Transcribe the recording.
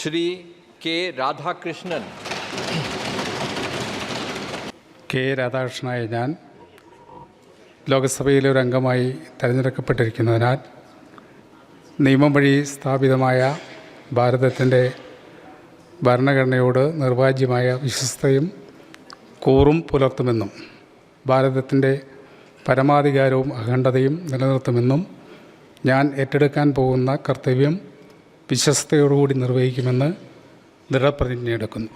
Shri K Radhakrishnan. K രാധാകൃഷ്ണനായ ഞാൻ ലോകസഭയിലെ ഒരു അംഗമായി തിരഞ്ഞെടുക്കപ്പെട്ടിരിക്കുന്നതിനാൽ നിയമം വഴി സ്ഥാപിതമായ ഭാരതത്തിന്റെ ഭരണഘടനയോട് നിർവാജ്യമായ വിശ്വസ്തയും കൂറും പുലർത്തുമെന്നും ഭാരതത്തിന്റെ പരമാധികാരവും അഖണ്ഡതയും നിലനിർത്തുമെന്നും ഞാൻ ഏറ്റെടുക്കാൻ പോകുന്ന കർത്തവ്യം വിശ്വസ്തയോടുകൂടി നിർവഹിക്കുമെന്ന് ദൃഢപ്രതിജ്ഞയെടുക്കുന്നു.